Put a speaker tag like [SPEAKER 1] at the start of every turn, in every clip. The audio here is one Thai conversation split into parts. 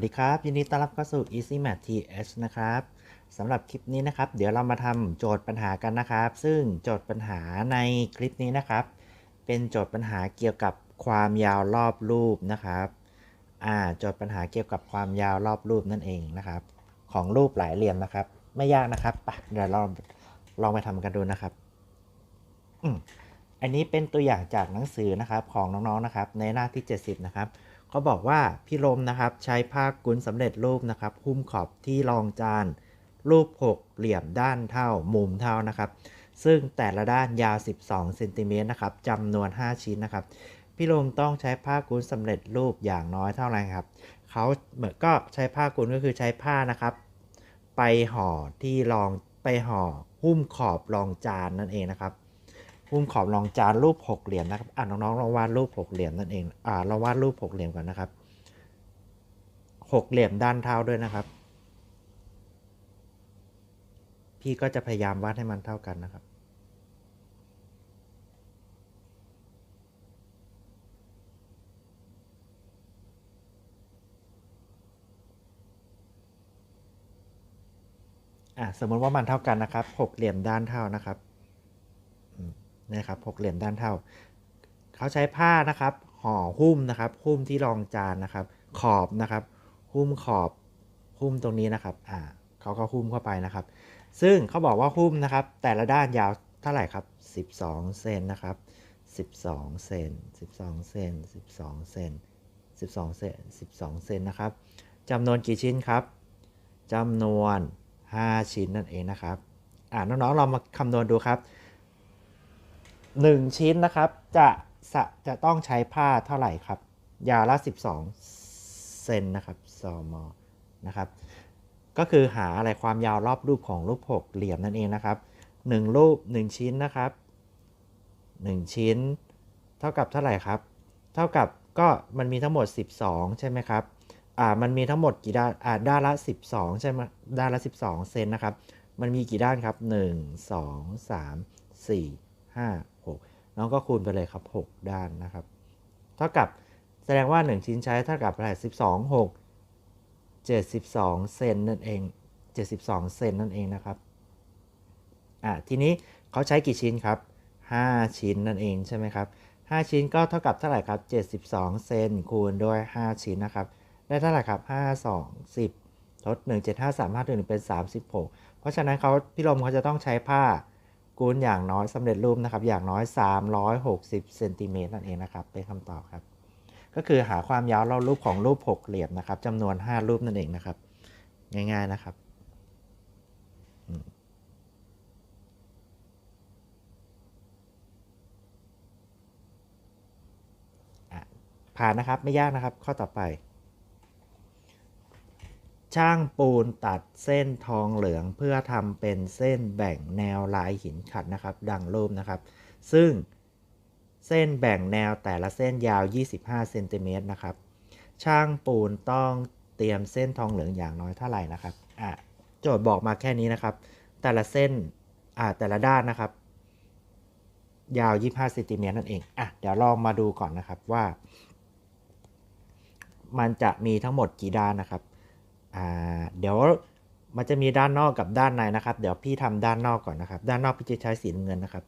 [SPEAKER 1] วัสดีครับ ยินดีต้อนรับเข้าสู่ Easy Math TH นะครับสำหรับคลิปนี้นะครับ เดี๋ยวเรามาทำโจทย์ปัญหากันนะครับ ซึ่งโจทย์ปัญหาในคลิปนี้นะครับ เป็นโจทย์ปัญหาเกี่ยวกับความยาวรอบรูปนะครับอ่าโจทย์ปัญหาเกี่ยวกับความยาวรอบรูปนั่นเองนะครับ ของรูปหลายเหลี่ยมนะครับ ไม่ยากนะครับเดี๋ยวเราลองไปทำกันดูนะครับอันนี้เป็นตัวอย่างจากหนังสือนะครับของน้องๆนะครับ ในหน้าที่ 70 นะครับ เขาบอกว่าพี่ลมนะครับใช้ผ้ากุ้นสำเร็จรูปนะครับหุ้มขอบที่รองจาน รูปหกเหลี่ยมด้านเท่ามุมเท่านะครับ ซึ่งแต่ละด้านยาว 12เซนติเมตรนะครับจำนวน 5 ชิ้นนะครับ พี่ลมต้องใช้ผ้ากุ้นสำเร็จรูปอย่างน้อยเท่าไหร่ครับเขาเหมือนก็ใช้ผ้ากุ้นก็คือใช้ผ้านะครับ ไปห่อที่รองไปห่อหุ้มขอบรองจานนั่นเองนะครับ หุ้มขอบรองจานรูปหกเหลี่ยมนะครับอ่าน้องๆลองวาดรูปหกเหลี่ยมนั่นเองอ่าเราวาดรูปหกเหลี่ยมก่อนนะครับหกเหลี่ยมด้านเท่าด้วยนะครับ พี่ก็จะพยายามวาดให้มันเท่ากันนะครับอะสมมติว่ามันเท่ากันนะครับหกเหลี่ยมด้านเท่านะครับ นะครับหกเหลี่ยมด้านเท่า เขาใช้ผ้านะครับห่อหุ้มนะครับหุ้มที่รองจานนะครับ ขอบนะครับ หุ้มขอบหุ้มตรงนี้นะครับอ่าเขาก็หุ้มเข้าไปนะครับ ซึ่งเขาบอกว่าหุ้มนะครับ แต่ละด้านยาวเท่าไหร่ครับ 12 เซนนะครับ 12 เซน 12 เซน 12 เซน 12 เซน 12 เซนนะครับจำนวนกี่ชิ้นครับจำนวน 5 ชิ้นนั่นเองนะครับ อ่าน้องๆเรามาคำนวณดูครับ 1 ชิ้นนะครับ จะสะจะต้องใช้ผ้าเท่าไหร่ครับ ยาวละ 12 เซนนะครับซมนะครับ ก็คือหาอะไรความยาวรอบรูปของรูปหกเหลี่ยมนั่นเองนะครับ 1 รูป 1 ชิ้นนะครับ 1 ชิ้น เท่ากับเท่าไหร่ครับ เท่ากับก็มันมีทั้งหมด 12 ใช่ไหมครับอ่ามันมีทั้งหมดกี่ด้านอ่าด้านละ 12 ใช่ไหมด้านละ 12 เซนนะครับ มันมีกี่ด้านครับ 1 2 3 4 5 น้องก็คูณไปเลยครับ 6 ด้านนะครับ เท่ากับแสดงว่า 1 ชิ้นใช้เท่ากับอะไร12 6 72 เซนนั่นเอง 72 เซนนั่นเองนะครับอ่าทีนี้เขาใช้กี่ชิ้นครับ 5 ชิ้นนั่นเองใช่ไหมครับ 5 ชิ้นก็เท่ากับเท่าไหร่ครับ 72 เซนคูณด้วย 5 ชิ้นนะครับ ได้เท่าไหร่ครับ 5 2 10ทด1 7 5 3 5 1เป็น 36 เพราะฉะนั้นเขาพี่ลมเขาจะต้องใช้ผ้า กูนอย่างน้อยสำเร็จรูปนะครับ อย่างน้อย 360เซนติเมตรนั่นเองนะครับ เป็นคำตอบครับ ก็คือหาความยาวรอบรูปของรูปหกเหลี่ยมนะครับจำนวน 5 รูปนั่นเองนะครับ ง่าย ๆนะครับผ่านนะครับ ไม่ยากนะครับ ข้อต่อไป ช่างปูนตัดเส้นทองเหลืองเพื่อทำเป็นเส้นแบ่งแนวลายหินขัดนะครับ ดังรูปนะครับ ซึ่งเส้นแบ่งแนวแต่ละเส้นยาว 25เซนติเมตรนะครับ ช่างปูนต้องเตรียมเส้นทองเหลืองอย่างน้อยเท่าไหร่นะครับอะโจทย์บอกมาแค่นี้นะครับ แต่ละเส้นอ่าแต่ละด้านนะครับ ยาว 25เซนติเมตรนั่นเองอะเดี๋ยวลองมาดูก่อนนะครับว่า มันจะมีทั้งหมดกี่ด้านนะครับ อ่าเดี๋ยวมันจะมีด้านนอกกับด้านในนะครับ เดี๋ยวพี่ทำด้านนอกก่อนนะครับ ด้านนอกพี่จะใช้สีน้ำเงินนะครับ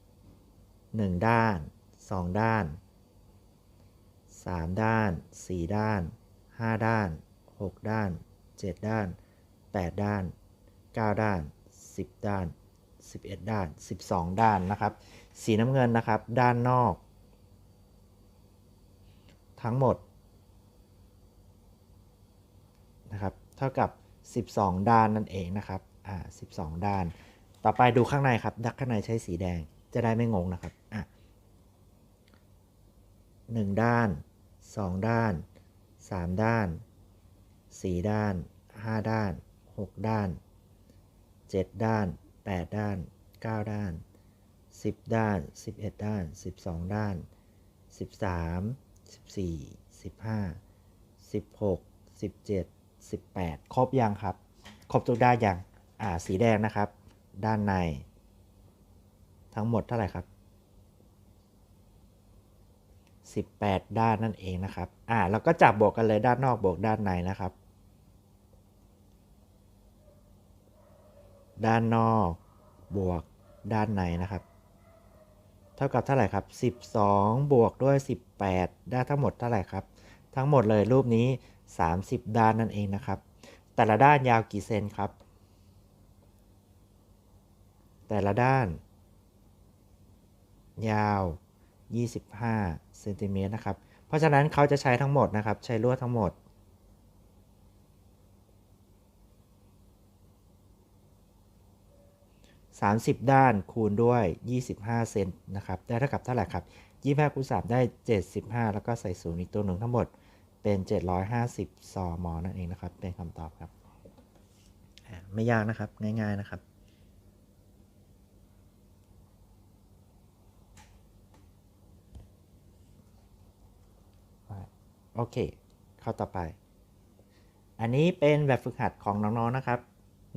[SPEAKER 1] 1 ด้าน 2 ด้าน 3 ด้าน 4 ด้าน 5 ด้าน 6 ด้าน 7 ด้าน 8 ด้าน 9 ด้าน 10 ด้าน 11 ด้าน 12 ด้านนะครับ สีน้ำเงินนะครับ ด้านนอก ทั้งหมด นะครับ เท่ากับ 12 ด้านนั่นเองนะครับ อ่า 12 ด้าน ต่อไปดูข้างในครับ ดักข้างในใช้สีแดง จะได้ไม่งงนะครับ อะ1ด้าน 2 ด้าน 3 ด้าน 4 ด้าน 5 ด้าน 6 ด้าน 7 ด้าน 8 ด้าน 9 ด้าน 10 ด้าน 11 ด้าน 12 ด้าน 13 14 15 16 17 18 ครบยังครับ ครบทุกด้านยังอ่าสีแดงนะครับ ด้านใน ทั้งหมดเท่าไหร่ครับ 18 ด้านนั่นเองนะครับอ่าแล้วก็จับบวกกันเลยด้านนอกบวกด้านในนะครับ ด้านนอกบวกด้านในนะครับ เท่ากับเท่าไหร่ครับ 12 บวกด้วย 18 ได้ทั้งหมดเท่าไหร่ครับ ทั้งหมดเลยรูปนี้ 30 ด้านนั่นเองนะครับ แต่ละด้านยาวกี่เซนครับ แต่ละด้าน ยาว 25เซนติเมตรนะครับ เพราะฉะนั้นเขาจะใช้ทั้งหมดนะครับ ใช้ลวดทั้งหมด 30 ด้านคูณด้วย 25 เซนนะครับ ได้เท่ากับเท่าไหร่ครับ25คูณ3ได้ 75 แล้วก็ใส่ศูนย์อีกตัวหนึ่งทั้งหมด เป็น 750 ซอมอนั่นเองนะครับ เป็นคำตอบครับอ่าไม่ยากนะครับ ง่าย ๆนะครับ โอเค เข้าต่อไป อันนี้เป็นแบบฝึกหัดของน้องๆนนะครับ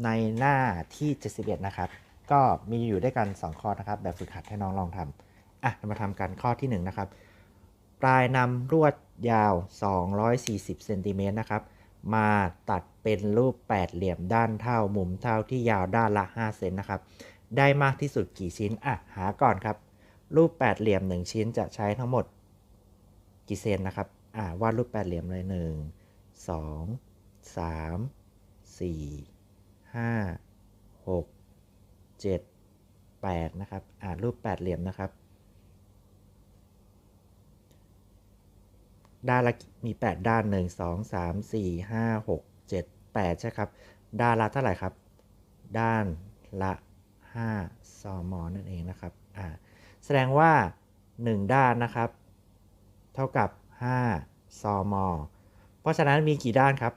[SPEAKER 1] ในหน้าที่ 71 นะครับ ก็มีอยู่ด้วยกัน 2 ข้อนะครับ แบบฝึกหัดให้น้องลองทำอะเรามาทำกันข้อที่ 1 นะครับ ปลายนำลวดยาว 240เซนติเมตรนะครับ มาตัดเป็นรูปแปดเหลี่ยมด้านเท่ามุมเท่าที่ยาวด้านละ 5 เซนนะครับ ได้มากที่สุดกี่ชิ้น อะ หาก่อนครับ รูปแปดเหลี่ยม 1 ชิ้นจะใช้ทั้งหมดกี่เซนนะครับ อ่าวาดรูปแปดเหลี่ยมเลย 1 2 3 4 5 6 7 8 นะครับ อ่ารูปแปดเหลี่ยมนะครับ ด้านละมี 8 ด้าน 1 2 3 4 5 6 7 8 ใช่ครับ ด้านละเท่าไหร่ครับ ด้านละ5ซอมอนั่นเองนะครับอ่าแสดงว่า 1 ด้านนะครับ เท่ากับ 5ซอมอเพราะฉะนั้นมีกี่ด้านครับ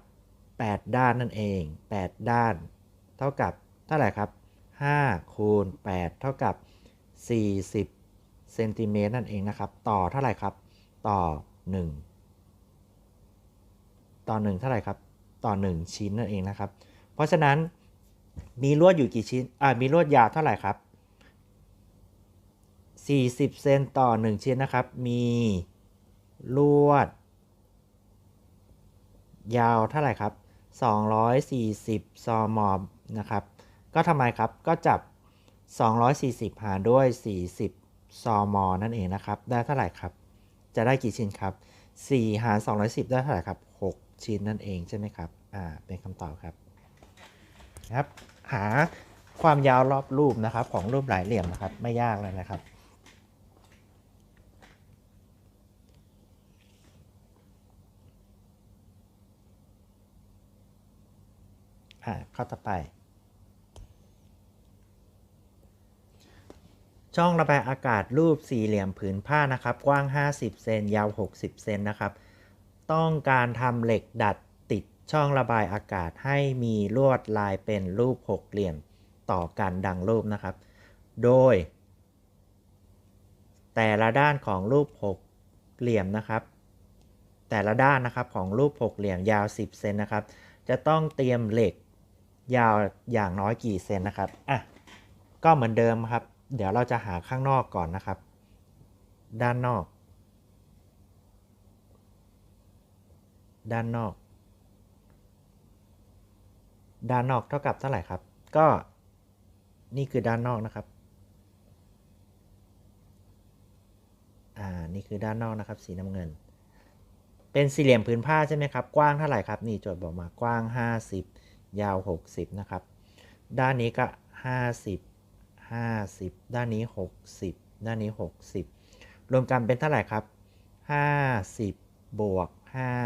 [SPEAKER 1] 8 ด้านนั่นเอง 8 ด้าน เท่ากับเท่าไหร่ครับ5คูณ8เท่ากับ 40เซนติเมตรนั่นเองนะครับ ต่อเท่าไหร่ครับ ต่อ 1 ต่อ1เท่าไหร่ครับต่อ 1 ชิ้นนั่นเองนะครับ เพราะฉะนั้นมีลวดอยู่กี่ชิ้นอ่ามีลวดยาวเท่าไหร่ครับ 40 เซนต่อ 1 ชิ้นนะครับ มีลวด ยาวเท่าไหร่ครับ 240 ซอมอมนะครับ ก็ทำไมครับ ก็จับ 240 หารด้วย 40 ซอมอนั่นเองนะครับ ได้เท่าไหร่ครับ จะได้กี่ชิ้นครับ 4 หาร 210 ได้เท่าไหร่ครับ ชิ้นนั่นเองใช่ไหมครับ อ่า เป็นคำตอบครับครับ หาความยาวรอบรูปนะครับ ของรูปหลายเหลี่ยมนะครับ ไม่ยากเลยนะครับ อ่า ข้อต่อไป ช่องระบายอากาศรูปสี่เหลี่ยมผืนผ้านะครับ กว้าง 50 เซน ยาว 60 เซนนะครับ ต้องการทำเหล็กดัดติดช่องระบายอากาศให้มีลวดลายเป็นรูปหกเหลี่ยมต่อกันดังรูปนะครับ โดย แต่ละด้านของรูปหกเหลี่ยมนะครับ แต่ละด้านนะครับของรูปหกเหลี่ยมยาว 10 เซนนะครับ จะต้องเตรียมเหล็กยาวอย่างน้อยกี่เซนนะครับ อะ ก็เหมือนเดิมครับ เดี๋ยวเราจะหาข้างนอกก่อนนะครับ ด้านนอก ด้านนอก ด้านนอกเท่ากับเท่าไหร่ครับ ก็นี่คือด้านนอกนะครับ อ่า นี่คือด้านนอกนะครับ สีน้ำเงิน เป็นสี่เหลี่ยมผืนผ้าใช่ไหมครับ กว้างเท่าไหร่ครับ นี่โจทย์บอกมากว้าง 50 ยาว 60 นะครับ ด้านนี้ก็ 50 50 ด้านนี้ 60 ด้านนี้ 60 รวมกันเป็นเท่าไหร่ครับ 50 บวก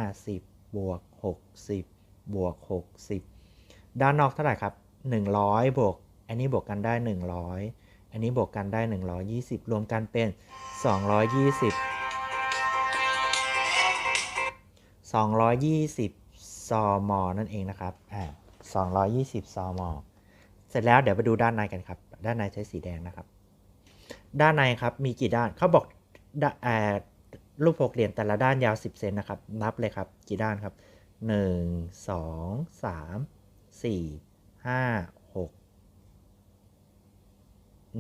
[SPEAKER 1] 50 บวก60 บวก 60 ด้านนอกเท่าไหร่ครับ 100 บวก อันนี้บวกกันได้ 100 อันนี้บวกกันได้ 120 รวมกันเป็น 220 220ซอมอนั่นเองนะครับอ่า220ซอมอเสร็จแล้วเดี๋ยวไปดูด้านในกันครับ ด้านในใช้สีแดงนะครับ ด้านในครับมีกี่ด้านเขาบอกดอ่า รูปหกเหลี่ยมแต่ละด้านยาว 10 เซนนะครับ นับเลยครับ กี่ด้านครับ 1 2 3 4 5 6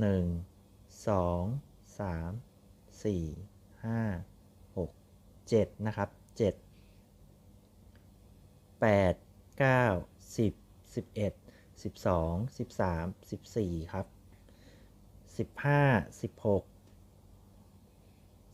[SPEAKER 1] 1 2 3 4 5 6 7 นะครับ 7 8 9 10 11 12 13 14 ครับ 15 16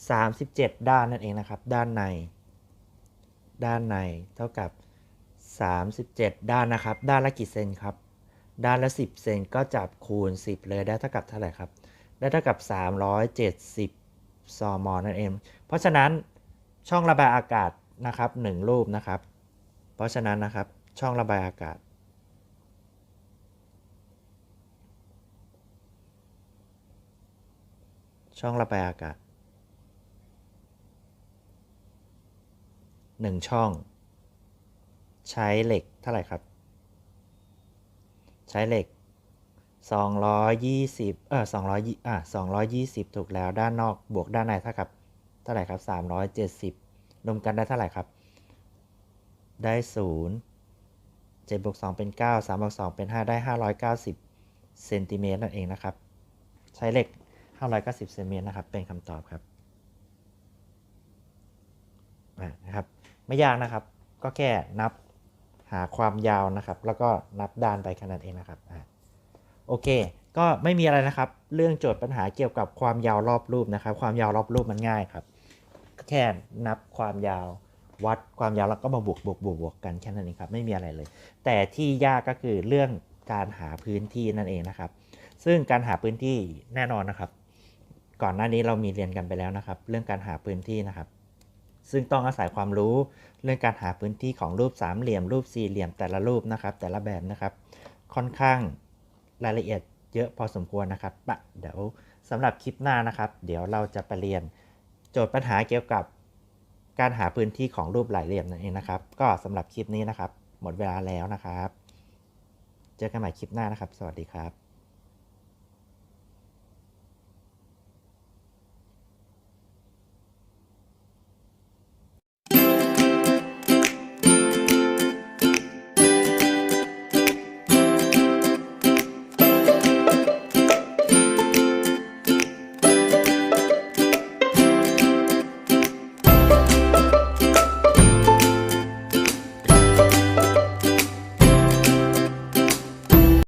[SPEAKER 1] 37 ด้านนั่นเองนะครับ ด้านใน ด้านในเท่ากับ 37 ด้านนะครับ ด้านละกี่เซนครับ ด้านละ 10 เซนก็จับคูณ 10 เลยได้เท่ากับเท่าไหร่ครับ ได้เท่ากับ 370ซมนั่นเอง เพราะฉะนั้นช่องระบายอากาศนะครับ1รูปนะครับ เพราะฉะนั้นนะครับช่องระบายอากาศช่องระบายอากาศ 1 ช่อง ใช้เหล็กเท่าไหร่ครับ ใช้เหล็ก 220เออ200อะ220 ถูกแล้วด้านนอกบวกด้านในเท่ากับเท่าไหร่ครับ 370 รวมกันได้เท่าไหร่ครับ ได้ 0 7บวก2เป็น 9 3บวก2เป็น 5 ได้ 590เซนติเมตรนั่นเองนะครับ ใช้เหล็ก590เซนติเมตรนะครับ เป็นคำตอบครับอะนะครับ ไม่ยากนะครับ ก็แค่นับหาความยาวนะครับ แล้วก็นับด้านไปแค่นั้นเองนะครับอะโอเค ก็ไม่มีอะไรนะครับ เรื่องโจทย์ปัญหาเกี่ยวกับความยาวรอบรูปนะครับ ความยาวรอบรูปมันง่ายครับก็แค่นับความยาววัดความยาวแล้วก็มาบวกบวกบวกบวกกันแค่นั้นเองครับ ไม่มีอะไรเลย แต่ที่ยากก็คือเรื่องการหาพื้นที่นั่นเองนะครับ ซึ่งการหาพื้นที่แน่นอนนะครับ ก่อนหน้านี้เรามีเรียนกันไปแล้วนะครับ เรื่องการหาพื้นที่นะครับ ซึ่งต้องอาศัยความรู้เรื่องการหาพื้นที่ของรูปสามเหลี่ยมรูปสี่เหลี่ยมแต่ละรูปนะครับ แต่ละแบบนะครับ ค่อนข้างรายละเอียดเยอะพอสมควรนะครับปะเดี๋ยวสำหรับคลิปหน้านะครับ เดี๋ยวเราจะไปเรียนโจทย์ปัญหาเกี่ยวกับการหาพื้นที่ของรูปหลายเหลี่ยมนั่นเองนะครับ ก็สำหรับคลิปนี้นะครับ หมดเวลาแล้วนะครับ เจอกันใหม่คลิปหน้านะครับ สวัสดีครับ